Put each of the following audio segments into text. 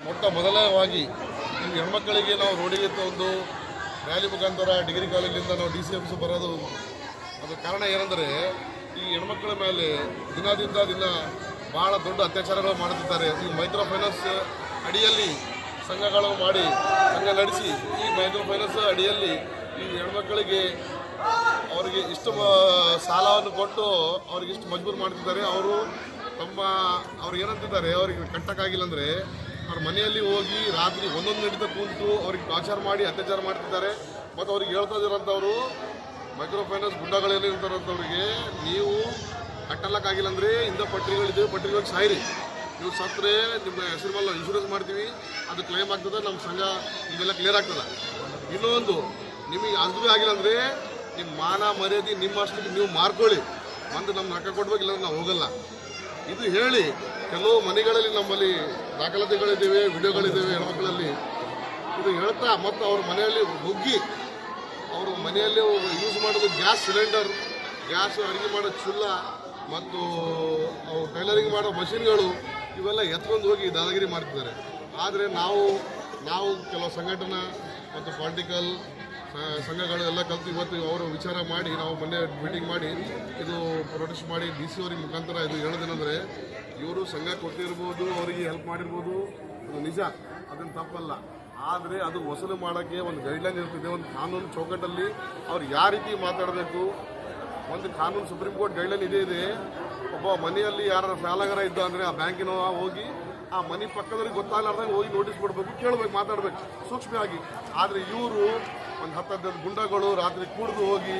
ಮೊಟ್ಟ ಮೊದಲವಾಗಿ ಈ ಹೆಣ್ಮಕ್ಕಳಿಗೆ ನಾವು ರೋಡಿಗೆ ತಂದು ರ್ಯಾಲಿ ಮುಖಾಂತರ ಡಿಗ್ರಿ ಕಾಲೇಜಿಂದ ನಾವು ಡಿ ಸಿ ಆಫೀಸ್ ಬರೋದು ಅದು ಕಾರಣ ಏನಂದರೆ ಈ ಹೆಣ್ಮಕ್ಕಳ ಮೇಲೆ ದಿನದಿಂದ ದಿನ ಭಾಳ ದೊಡ್ಡ ಅತ್ಯಾಚಾರಗಳು ಮಾಡುತ್ತಿದ್ದಾರೆ. ಈ ಮೈಕ್ರೋ ಫೈನಾನ್ಸ್ ಅಡಿಯಲ್ಲಿ ಸಂಘಗಳು ಮಾಡಿ ಸಂಘ ನಡೆಸಿ ಈ ಮೈಕ್ರೋ ಫೈನಾನ್ಸ್ ಅಡಿಯಲ್ಲಿ ಈ ಹೆಣ್ಮಕ್ಕಳಿಗೆ ಅವರಿಗೆ ಇಷ್ಟು ಸಾಲವನ್ನು ಕೊಟ್ಟು ಅವ್ರಿಗೆ ಇಷ್ಟು ಮಜಬೂರು ಮಾಡ್ತಿದ್ದಾರೆ. ಅವರು ತಮ್ಮ ಅವ್ರಿಗೆ ಏನಂತಿದ್ದಾರೆ, ಅವರಿಗೆ ಕಟ್ಟಕ್ಕಾಗಿಲ್ಲ ಅಂದರೆ ಅವ್ರ ಮನೆಯಲ್ಲಿ ಹೋಗಿ ರಾತ್ರಿ ಒಂದೊಂದು ನಡೀತಾ ಕೂತು ಅವ್ರಿಗೆ ಟಾರ್ಚರ್ ಮಾಡಿ, ಅತ್ಯಾಚಾರ ಮಾಡ್ತಿದ್ದಾರೆ. ಮತ್ತು ಅವ್ರಿಗೆ ಹೇಳ್ತಾ ಇದ್ದಾರಂಥವ್ರು ಮೈಕ್ರೋ ಫೈನಾನ್ಸ್ ಗುಂಡಗಳೇನಿರ್ತಾರಂಥವ್ರಿಗೆ ನೀವು ಕಟ್ಟಲಕ್ಕಾಗಿಲ್ಲ ಅಂದರೆ ಇಂಥ ಪಟ್ರಿಗಳಿದ್ದೇವೆ ಪಟ್ರಿಗಳಿಗೆ ಸಾಯಿರಿ. ನೀವು ಸತ್ತರೆ ನಿಮ್ಮ ಹೆಸರು ಮೇಲೆ ಇನ್ಶೂರೆನ್ಸ್ ಮಾಡ್ತೀವಿ, ಅದು ಕ್ಲೇಮ್ ಆಗ್ತದೆ, ನಮ್ಮ ಸಂಘ ಇದೆಲ್ಲ ಕ್ಲಿಯರ್ ಆಗ್ತದೆ. ಇನ್ನೊಂದು, ನಿಮಗೆ ಅಂಜು ಆಗಿಲ್ಲ ಅಂದರೆ ನಿಮ್ಮ ಮಾನ ಮರ್ಯಾದೆ ನಿಮ್ಮ ಅಷ್ಟಕ್ಕೆ ನೀವು ಮಾರ್ಕೊಳ್ಳಿ. ಒಂದು ನಮ್ಮ ರೊಕ್ಕ ಕೊಡ್ಬೇಕಿಲ್ಲ ನಾವು ಹೋಗಲ್ಲ. ಇದು ಹೇಳಿ, ಕೆಲವು ಮನೆಗಳಲ್ಲಿ ನಮ್ಮಲ್ಲಿ ದಾಖಲಾತಿಗಳಿದ್ದೇವೆ ವಿಡಿಯೋಗಳಿದ್ದೇವೆ ಹೆಣ್ಮಕ್ಳಲ್ಲಿ? ಇದು ಹೇಳ್ತಾ ಮತ್ತು ಅವ್ರ ಮನೆಯಲ್ಲಿ ನುಗ್ಗಿ, ಅವರು ಮನೆಯಲ್ಲಿ ಯೂಸ್ ಮಾಡೋದು ಗ್ಯಾಸ್ ಸಿಲಿಂಡರ್, ಗ್ಯಾಸ್ ಅಡುಗೆ ಮಾಡೋ ಚುಲ್ಲ ಮತ್ತು ಅವ್ರು ಟೈಲರಿಂಗ್ ಮಾಡೋ ಮಷಿನ್ಗಳು, ಇವೆಲ್ಲ ಎತ್ಕೊಂಡು ಹೋಗಿ ದಾದಾಗಿರಿ ಮಾಡ್ತಿದ್ದಾರೆ. ಆದರೆ ನಾವು ನಾವು ಕೆಲವು ಸಂಘಟನಾ ಮತ್ತು ಪೊಲಿಟಿಕಲ್ ಸಂಘಗಳು ಎಲ್ಲ ಕಲ್ತು ಇವತ್ತು ಅವರು ವಿಚಾರ ಮಾಡಿ, ನಾವು ಮೊನ್ನೆ ಮೀಟಿಂಗ್ ಮಾಡಿ, ಇದು ಪ್ರೊಟೆಸ್ಟ್ ಮಾಡಿ ಡಿ ಸಿ ಅವ್ರಿಗೆ ಮುಖಾಂತರ ಇದು ಹೇಳೋದೇನೆಂದರೆ ಇವರು ಸಂಘ ಕೊಟ್ಟಿರ್ಬೋದು, ಅವರಿಗೆ ಹೆಲ್ಪ್ ಮಾಡಿರ್ಬೋದು, ಅದು ನಿಜ ಅದನ್ನು ತಪ್ಪಲ್ಲ. ಆದರೆ ಅದು ವಸೂಲು ಮಾಡೋಕ್ಕೆ ಒಂದು ಗೈಡ್ಲೈನ್ ಇರ್ತದೆ, ಒಂದು ಕಾನೂನು ಚೌಕಟ್ಟಲ್ಲಿ ಅವ್ರು ಯಾವ ರೀತಿ ಮಾತಾಡಬೇಕು, ಒಂದು ಕಾನೂನು ಸುಪ್ರೀಂ ಕೋರ್ಟ್ ಗೈಡ್ಲೈನ್ ಇದೇ ಇದೆ, ಒಬ್ಬ ಮನೆಯಲ್ಲಿ ಯಾರ ಸಾಲಗಾರ ಇದ್ದ ಅಂದರೆ ಆ ಬ್ಯಾಂಕಿನ ಹೋಗಿ ಆ ಮನೆ ಪಕ್ಕದವ್ರಿಗೆ ಗೊತ್ತಾಗಲಾರ್ದಂಗೆ ಹೋಗಿ ನೋಟಿಸ್ ಕೊಡ್ಬೇಕು ಕೇಳಬೇಕು ಮಾತಾಡಬೇಕು ಸೂಕ್ಷ್ಮವಾಗಿ. ಆದರೆ ಇವರು ಒಂದು ಹತ್ತು ಹದಿನೈದು ಗುಂಡಗಳು ರಾತ್ರಿ ಕುಡಿದು ಹೋಗಿ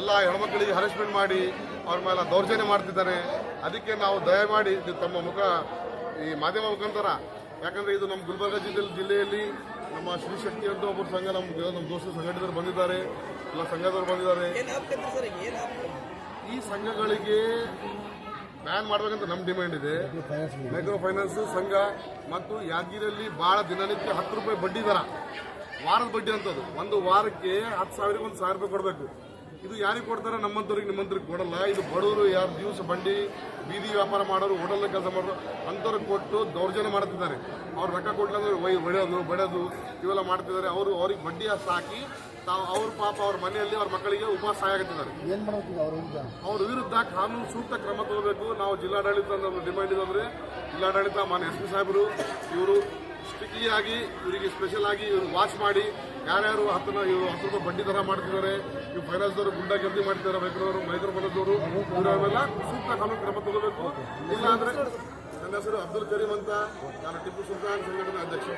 ಎಲ್ಲ ಹೆಣ್ಮಕ್ಳಿಗೆ ಹರೆಸ್ಮೆಂಟ್ ಮಾಡಿ ಅವ್ರ ಮೇಲೆ ದೌರ್ಜನ್ಯ ಮಾಡ್ತಿದ್ದಾರೆ. ಅದಕ್ಕೆ ನಾವು ದಯಮಾಡಿ ತಮ್ಮ ಮುಖ ಈ ಮಾಧ್ಯಮ ಮುಖಾಂತರ. ಯಾಕಂದರೆ ಇದು ನಮ್ಮ ಗುಲ್ಬರ್ಗ ಜಿಲ್ಲೆ ಜಿಲ್ಲೆಯಲ್ಲಿ ನಮ್ಮ ಶ್ರೀ ಶಕ್ತಿ ಅಂತ ಒಬ್ಬರು ಸಂಘ ನಮ್ಮ ನಮ್ಮ ದೋಸ್ತ ಸಂಘಟಿತರು ಬಂದಿದ್ದಾರೆ. ಎಲ್ಲ ಸಂಘದವರು ಬಂದಿದ್ದಾರೆ. ಈ ಸಂಘಗಳಿಗೆ ಬ್ಯಾನ್ ಮಾಡಬೇಕಂತ ನಮ್ಮ ಡಿಮ್ಯಾಂಡ್ ಇದೆ. ಮೈಕ್ರೋ ಫೈನಾನ್ಸ್ ಸಂಘ ಮತ್ತು ಯಾದಗಿರಿಯಲ್ಲಿ ಭಾಳ ದಿನನಿತ್ಯ ಹತ್ತು ರೂಪಾಯಿ ಬಡ್ಡಿ ದರ. ವಾರದ ಬಡ್ಡಿ ಅಂತದ್ದು ಒಂದು ವಾರಕ್ಕೆ ಹತ್ತು ಸಾವಿರಕ್ಕೆ ಒಂದು ಸಾವಿರ ರೂಪಾಯಿ ಕೊಡಬೇಕು. ಇದು ಯಾರಿಗೆ ಕೊಡ್ತಾರೆ ನಮ್ಮಂಥವ್ರಿಗೆ ನಿಮ್ಮಂಥವ್ರಿಗೆ ಕೊಡಲ್ಲ. ಇದು ಬಡವರು ಯಾರು ದಿವಸ ಬಂಡಿ ಬೀದಿ ವ್ಯಾಪಾರ ಮಾಡೋರು ಹೋಟೆಲ್ ಕೆಲಸ ಮಾಡೋರು ಅಂಥವ್ರಿಗೆ ಕೊಟ್ಟು ದೌರ್ಜನ್ಯ ಮಾಡ್ತಿದ್ದಾರೆ. ಅವ್ರು ರೊಕ್ಕ ಕೊಟ್ಟಿಲ್ಲಂದ್ರೆ ವೈ ಒಡೆಯೋದು ಬಡೋದು ಇವೆಲ್ಲ ಮಾಡ್ತಿದ್ದಾರೆ. ಅವರು ಅವ್ರಿಗೆ ಬಡ್ಡಿ ಸಾಕಿ ಹಾಕಿ ತಾವು ಅವ್ರ ಪಾಪ ಅವ್ರ ಮನೆಯಲ್ಲಿ ಅವ್ರ ಮಕ್ಕಳಿಗೆ ಉಪವಾಸ ಆಗುತ್ತಿದ್ದಾರೆ ಅವ್ರ ವಿರುದ್ಧ ಕಾನೂನು ಸೂಕ್ತ ಕ್ರಮ ತಗೋಬೇಕು. ನಾವು ಜಿಲ್ಲಾಡಳಿತ ಡಿಮ್ಯಾಂಡ್ ಡಿಮ್ಯಾಂಡ್ ಇದಂದ್ರೆ ಜಿಲ್ಲಾಡಳಿತ ಮಾನ್ಯ ಎಸ್ ಪಿ ಸಾಹೇಬರು ಇವರು ಸ್ಟ್ರಿಕ್ಟ್ಲಿ ಆಗಿ ಇವರಿಗೆ ಸ್ಪೆಷಲ್ ಆಗಿ ಇವರು ವಾಚ್ ಮಾಡಿ, ಯಾರ್ಯಾರು ಹತ್ತನ, ಇವರು ರೂಪಾಯಿ ಬಡ್ಡಿ ದರ ಮಾಡ್ತಿದ್ದಾರೆ ಇವು ಫೈನಾನ್ಸ್ದವರು ಗುಂಡ ಗೆಲ್ದಿ ಮಾಡ್ತಿದ್ದಾರೆ ಮೈಕ್ರೋರು ಮೈಕ್ರೋ ಫೈನಾನ್ಸ್ದವರು ಇವರೆಲ್ಲ ಸೂಕ್ತ ಕಾನೂನು ಕ್ರಮ ತಗೋಬೇಕು. ಇಲ್ಲ ಅಂದ್ರೆ ನನ್ನ ಹೆಸರು ಅಬ್ದುಲ್ ಕರೀಂ ಅಂತ, ನಾನು ಟಿಪ್ಪು ಸುಲ್ತಾನ್ ಸಂಘಟನೆ ಅಧ್ಯಕ್ಷ.